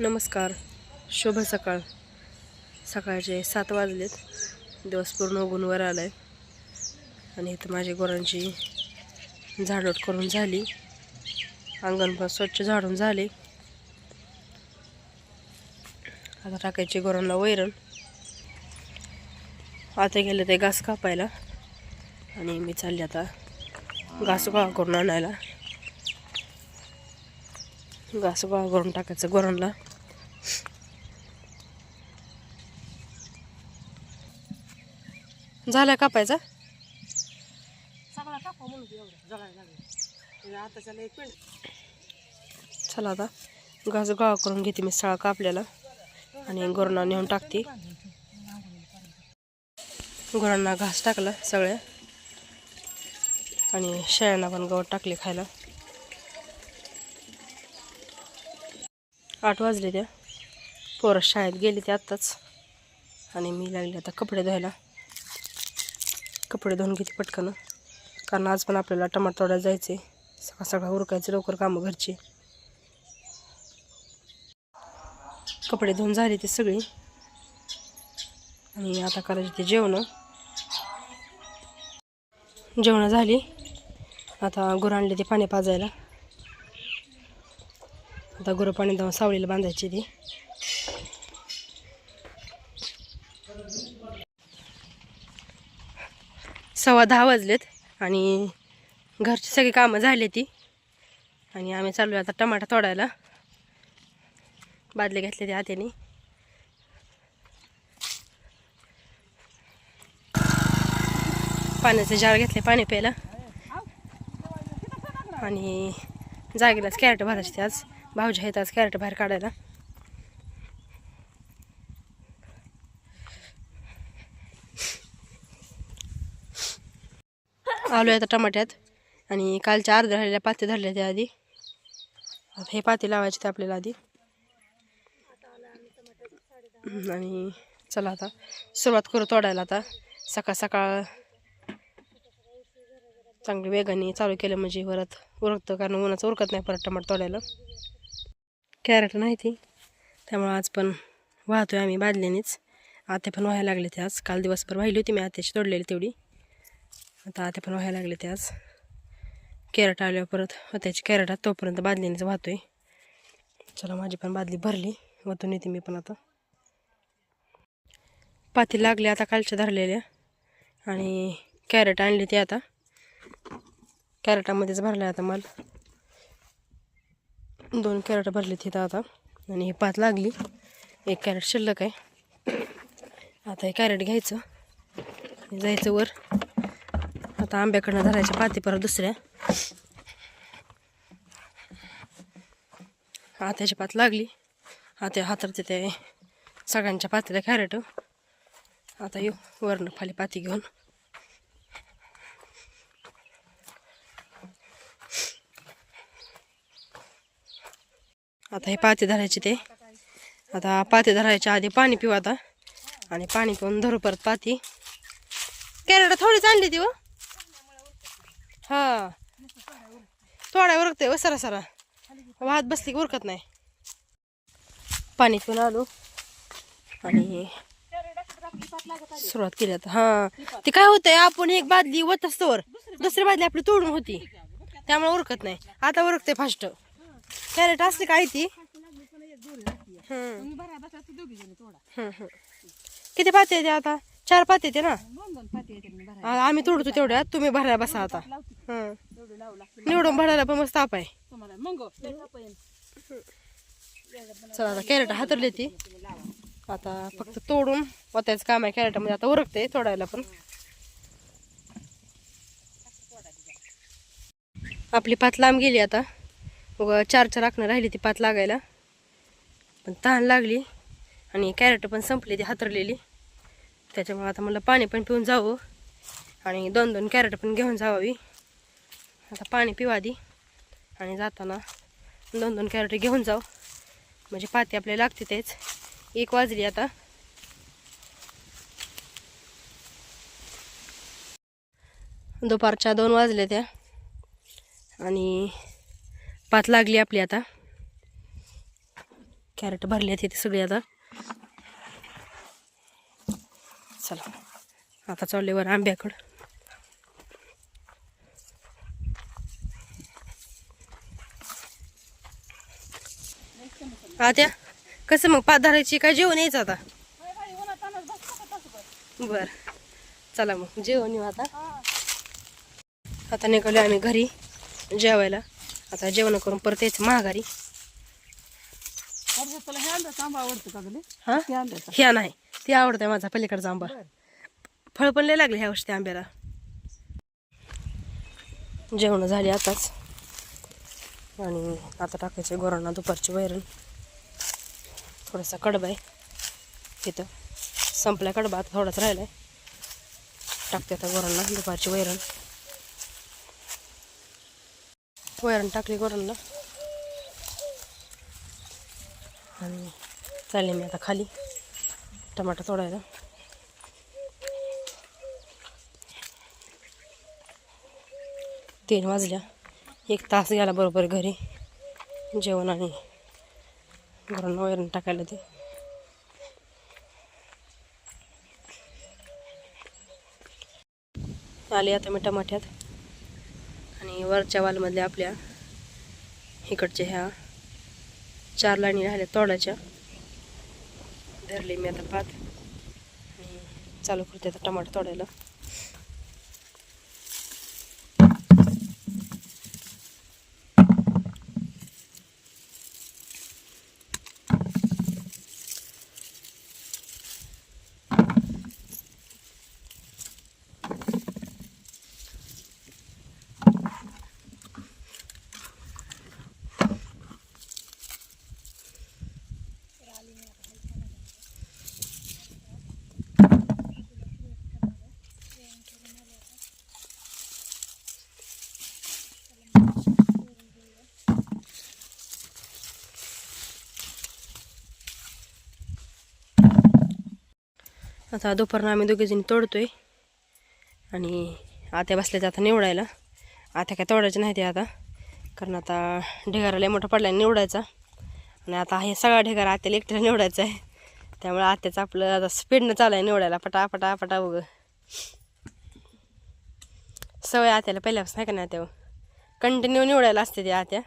नमस्कार. शुभ सकाळ. सकाळचे सात वाजलेत. दिवस पूर्ण उगून वर आला आहे आणि इथं माझी गुरांची झाडोट करून झाली. अंगण पण स्वच्छ झाडून झाले. आता टाकायचे गुरांना वैरण. आता गेले ते घास कापायला. आणि मी चालले आता घास गोळा करून आणायला. घास गोळा करून टाकायचं गुरांना. झाला कापायचा? सगळा कापा म्हणून एवढं जळायला लागलं. आता त्याला एक मिनिट. चला आता घास गोळा करून घेते मी सळा कापल्याला आणि गुरांना नेऊन टाकते. गुरांना घास टाकला सगळ्या आणि शेळ्यांना पण गवत टाकले खायला. आठ वाजले त्या. पोरं शाळेत गेली ते आत्ताच. आणि मी लागले आता कपडे धुवायला. कपडे धुवून घेते पटकन. कारण आज पण आपल्याला टमाटर तोडायला जायचे सकाळ सकाळ उरकायचे लवकर कामं घरचे. कपडे धुवून झाले ते सगळी. आणि आता करायचे ते जेवण. जेवण झाली. आता गुरं आणले ते पाणी पाजायला. आता गुरं पाणी धावून सावळीला बांधायची ती. सव्वा दहा वाजलेत आणि घरची सगळी कामं झाली ती. आणि आम्ही चाललो आता टमाटा तोडायला. बादले घेतले ते हात्याने पाण्याचे जार घेतले पाणी प्यायला. आणि जागेलाच कॅरेट भरायचे आज. भाऊजी आहेत आज कॅरेट बाहेर काढायला. आलो आता टमाट्यात. आणि कालच्या अर्ध्या राहिलेल्या पाते धरल्या त्या आधी. हे पाते लावायचे ते आपल्याला आधी. आणि चला आता सुरुवात करू तोडायला आता. सकाळ सकाळ चांगली वेगाने चालू केलं म्हणजे परत उरकतं कारण उन्हाचं उरकत नाही परत टमाट तोडायला. कॅरेट नाही ती. त्यामुळं आज पण वाहतोय आम्ही बादल्यानेच आते पण व्हायला लागले ते आज. काल दिवसभर वाहिली होती मी आत्याची तोडलेली तेवढी. आता आते पण व्हायला लागले ते आज. कॅरेट आल्यावर परत त्याची कॅरेट तोपर्यंत बादलीनेच वाहतोय. चला माझी पण बादली भरली. वतून येते मी पण आता. पाती लागले आता कालच्या धरलेल्या. आणि कॅरेट आणले ते आता. कॅरेटामध्येच भरले आता माल. दोन कॅरेट भरले तिथं आता. आणि ही पात लागली. एक कॅरेट शिल्लक आहे. आता हे कॅरेट घ्यायचं. आणि जायचं वर. आता आंब्याकडनं धरायच्या पाती परत दुसऱ्या हात्याची पात लागली. आता हातरते ते सगळ्यांच्या पातीला कॅरेट आता येऊ वरण खाली पाती घेऊन. आता हे पाती धरायचे ते. आता पाती धरायच्या आधी पाणी पिऊ आता. आणि पाणी पिऊन धरू परत पाती. कॅरेट थोडीच आणली ती हो. हां. हा थोडा उरकते व सरा. सरा वाहत बसली की उरकत नाही. पाणी पिऊन आलो. आणि सुरुवात केली आता. हा. ते काय होतंय आपण एक बादली वत असतोवर दुसरी बादली आपली तोडून होती. त्यामुळे उरकत नाही. आता उरकते फास्ट. कॅरेट असते काय ती? किती पाहते आता? चार पाते येते ना? दोन दोन पाती येते मी भरायला. आ- आम्ही तोडतो तेवढ्यात तुम्ही भरायला बसा आता. लावते. हं. तेवढी लावू लागते. निवडून भरायला पण मस्त ताप आहे. तुम्हाला. मग चला आता कॅरेट हातरले ती. आता फक्त तोडून पोतायचं काम आहे कॅरेटमध्ये. आता उरकते तोडायला पण. आपली पात लांब गेली आता. उगा चार चार आखणं राहिली ती पात लागायला. पण तहान लागली. आणि कॅरेट पण संपली ती हातरलेली. त्याच्यामुळे आता मला पाणी पण पिऊन जावं आणि दोन दोन कॅरेट पण घेऊन जावावी. आता पाणी पिवा आधी आणि जाताना दोन दोन कॅरेट घेऊन जाऊ. म्हणजे पाती आपल्याला लागते तेच. एक वाजली आता. दुपारच्या दोन वाजले त्या. आणि पात लागली आपली आता. कॅरेट भरले आहेत इथे सगळे आता. चला. आता चालले वर आंब्याकडं. आता कसं मग पाच धरायची काय जेवण यायचं आता? बर. चला मग जेवण येऊ आता. आता निघालो आम्ही घरी जेवायला. आता जेवण करून परत यायचं महागारी हे हा? ह्या नाही. ते आवडतंय माझा पलीकडचा आंबा. फळ पण लय लागले ह्या वर्षी त्या आंब्याला. जेवण झाली आताच. आणि आता टाकायचे गोरांना दुपारची वैरण. थोडासा कडबा आहे. इथं संपला कडबा आता थोडाच राहिलाय. टाकते आता गोरांना दुपारची वैरण. वैरण टाकली गोरांना. आणि चालले मी आता खाली. टमाटा तोडायला. तीन वाजल्या. एक तास गेला बरोबर घरी. जेवण आणि घरांना वैरण टाकायला ते. आले आता मी टमाट्यात. आणि वरच्या वालमधल्या आपल्या इकडच्या ह्या चार लाईनी राहिल्या तोडायच्या. धरले मी आता पात आणि चालू करते आता टमाटर तोडायला. आता दुपारनं आम्ही दोघेजणी तोडतोय. आणि आत्या बसल्या आता निवडायला. आत्या काय तोडायचं नाही ते आता. कारण आता ढेगारा लय मोठा पडला निवडायचा. आणि आता हे सगळा ढेगारा आत्याला एकट्याला निवडायचा आहे. त्यामुळे आत्याचं आपलं आता स्पीडनं चालू आहे निवडायला. पटा पटा पटा उग. सवय आत्याला पहिल्यापासून आहे का नाही आत्या कंटिन्यू निवडायला असते ती आत्या.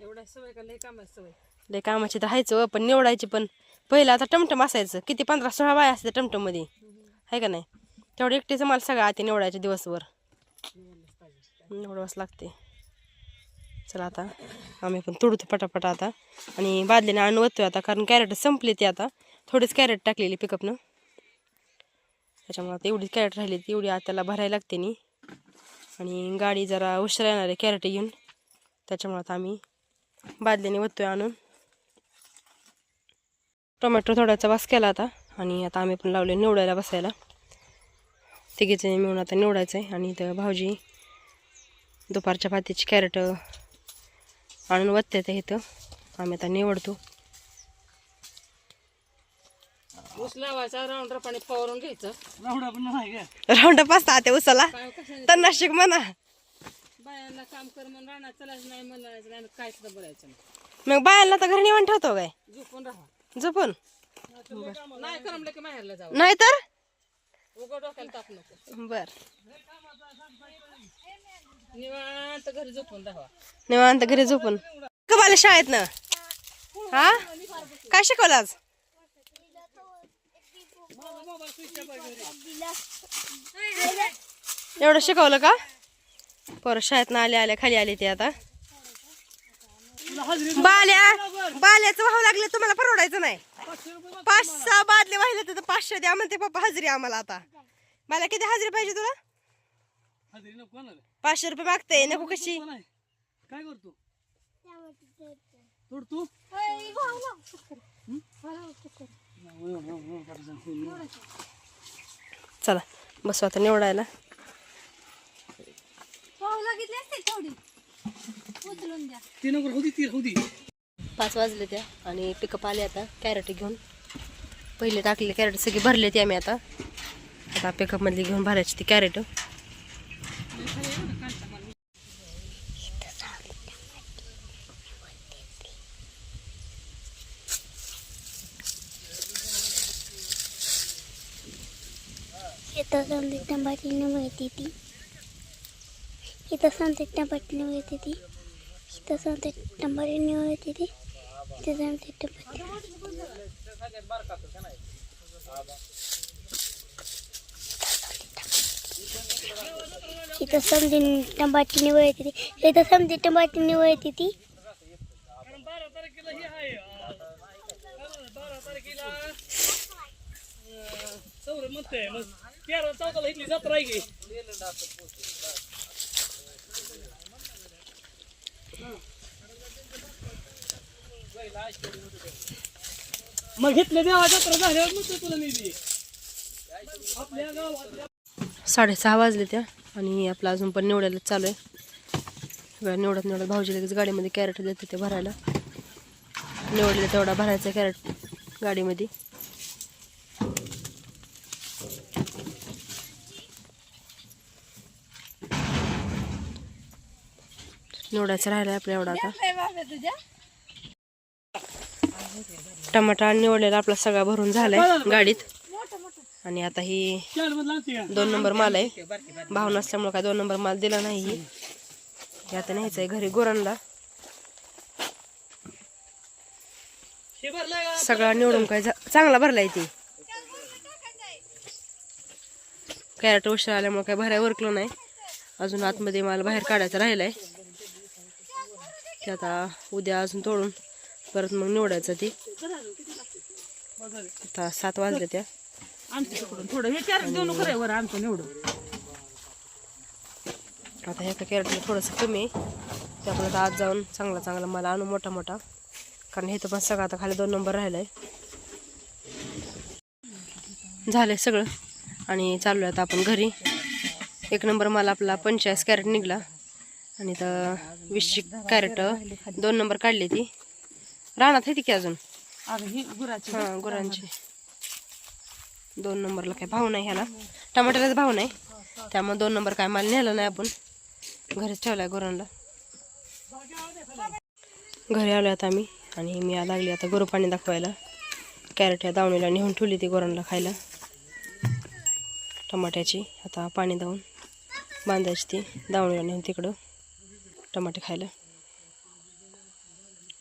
एवढा सवय का लय कामाची सवय? लय कामाची तर हायचं हो, पण निवडायची पण. पहिलं आता टमटम असायचं. किती? पंधरा सोळा बाय असते टमटममध्ये. आहे का नाही? तेवढं एकटीचं मला सगळं आते निवडायचे दिवसभर. निवडावंच लागते. चला आता आम्ही पण तोडतो पटापट आता. आणि बादलीने आणून आता कारण कॅरेट संपले ते आता. थोडेच कॅरेट टाकलेली पिकअपनं त्याच्यामुळे आता एवढी कॅरेट राहिली ती एवढी आत्याला भरायला लागते नी. आणि गाडी जरा उशिरा येणार आहे कॅरेट घेऊन. त्याच्यामुळे आता आम्ही बादलीने वतोय आणून. टोमॅटो थोड्याचा वास केला आता आणि आता आम्ही पण लावले निवडायला बसायला. तिघीचे मिळून आता निवडायचं आहे आणि इथं भाऊजी दुपारच्या भातीची कॅरेट आणून वत्ते ते इथं. आम्ही आता निवडतो. राऊंड पाचता त्या उसाला काय कशाने तन्नाशिक म्हणा. बायांना काम कर म्हणून राहणार चलायचं नाही म्हणायचं नाही काय सुद्धा बोलायचं मग बायांना तर घरी निवड ठेवतो काय? झोपून राहा. झोपून नाही करमलं की माहेरला जाऊ. नाही तर? उघड डोक्याला ताप नको. बर. निवांत घरी झोपून राहा. निवांत घरी झोपून. कबाले शाळेत ना? हा? काय शिकवलं आज? एवढं शिकवलं का? परत शाळेत आले आल्या खाली आले ते आता. बाल्या बाल्याचं व्हावं लागले तुम्हाला परवडायचं नाही. पाच सहा बादले वाहिले तर पाचशे द्या म्हणते पप्पा हजरी आम्हाला आता. मला किती हजरी पाहिजे तुला? पाचशे रुपये मागते नको कशी? काय करतो? तोडतो? चला बसू आता निवडायला. ती नंबर होती ती होती पाच वाजले त्या आणि पिकअप आले आता कॅरेट घेऊन. पहिले टाकलेले कॅरेट सगळे भरले ते आम्ही आता. आता पिकअपमधली घेऊन भरायची ती कॅरेट संदिग्ध पाटील माहिती ती. इथं संदिग्ध पाटील माहिती ती. तसं ते टमाटीने मिळते ती इथं ते टमाटी इथं समजी निवळ येते ती इथं समजी निवळ येते ती बारा तारखेला म्हणते मग तेरा चौदाला इथली जत्रा आहे की मग घेतले झाल्यावर मग तुला निधी आपल्या गावातल्या साडेसहा वाजले त्या आणि आपलं अजून पण निवडायला चालू आहे. निवडत निवडत भाऊजी लगेच गाडीमध्ये कॅरेट देते ते भरायला. निवडले तेवढा भरायचा कॅरेट गाडीमध्ये. निवडायचं राहिलं आपल्या एवढा आता. टमाटा निवडलेला आपला सगळा भरून झालाय गाडीत. आणि आता ही? दोन नंबर माल आहे. भाव नसल्यामुळे काय दोन नंबर माल दिला नाही हे. आता न्यायचं आहे घरी गुरांना. सगळा निवडून काय चांगला भरलाय ती. कॅरेट उशीर आल्यामुळे काय भराय वरकलो नाही. अजून आतमध्ये माल बाहेर काढायचा राहिलाय. ते आता उद्या अजून तोडून परत मग निवडायचं ती. आता सात वाजले त्या. थोडं हे वर आमचं निवडून. आता ह्या कॅरेटला थोडंसं कमी आहे. त्यामुळे आता आज जाऊन चांगला चांगला मला आणू मोठा मोठा. कारण हे तर पण सगळं आता खाली दोन नंबर राहिलाय. झालंय सगळं. आणि चालू आहे आता आपण घरी. एक नंबर मला आपला पंचेचाळीस कॅरेट निघला. आणि तर वीसशे कॅरेट दोन नंबर काढली ती. रानात आहे ती की अजून? ही गुराची हां गुरांची. दोन नंबरला काय भाव नाही ह्याला. टमाट्यालाच भाव नाही. त्यामुळे दोन नंबर काय माल नेला नाही आपण. घरीच ठेवलाय गुरांना घरी आलो आता आम्ही. आणि मी लागली आता गुरु पाणी दाखवायला. कॅरेट या दावणीला नेऊन ठेवली ती गुरांना खायला. टमाट्याची आता पाणी दावून बांधायची ती दावणीला नेऊन तिकडं. टमाटे खायला.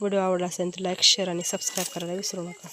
व्हिडिओ आवडला असेल तर लाईक शेअर आणि सबस्क्राईब करायला विसरू नका.